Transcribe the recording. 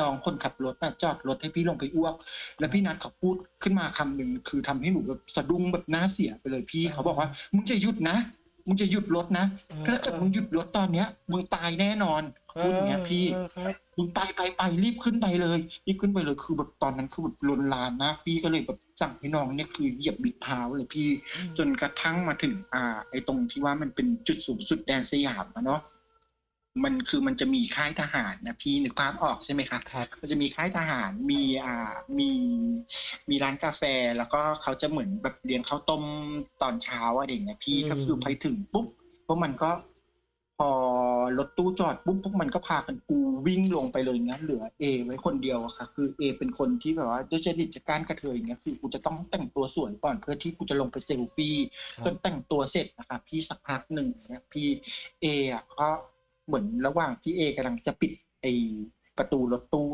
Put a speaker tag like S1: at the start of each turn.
S1: น้องคนขับรถน่ะจอดรถให้พี่ลงไปอ้วก แล้วพี่นัทเขาพูดขึ้นมาคำหนึ่งคือทำให้หนูแบบสะดุ้งแบบหน้าเสียไปเลยพี่เขาบอกว่ามึงจะหยุดนะมึงจะหยุดรถนะถ้าเกิดมึงหยุดรถตอนเนี้ยมึงตายแน่นอนเขาพูดอย่างเงี้ยพี่
S2: เออครับ
S1: มึงไปไปไปรีบขึ้นไปเลยรีบขึ้นไปเลยคือแบบตอนนั้นคือแบบลนลานมากพี่ก็เลยแบบสั่งให้น้องเนี่ยคือเหยียบบิดเท้าเลยพี่ จนกระทั่งมาถึงอ่า ไอ้ตรงที่ว่ามันเป็นจุดสูงสุดแดนสยามอะเนาะ มันคือมันจะมีค่ายทหารนะพี่นึกภาพออกใช่ไหมคะ
S2: ครับ
S1: มันจะมีค่ายทหารมีอ่ามีมีร้านกาแฟแล้วก็เขาจะเหมือนแบบเลี้ยงข้าวต้มตอนเช้าอะไรอย่างเงี้ยพี่
S2: อืม
S1: ก็คือไปถึงปุ๊บพวกมันก็พอรถตู้จอดปุ๊บพวกมันก็พากันกูวิ่งลงไปเลยงั้นเหลือเอไว้คนเดียวอะค่ะ คือเอเป็นคนที่แบบว่าด้วยจริตจากการกระเทยอย่างเงี้ยคือกูจะต้องแต่งตัวสวยก่อนเพื่อที่กูจะลงไปเซลฟี่
S2: ครับ
S1: จนแต่งตัวเสร็จนะคะพี่สักพักหนึ่งเนี่ยพี่เออะก็ เหมือนระหว่างที่เอกำลังจะปิดไอประตูรถตู้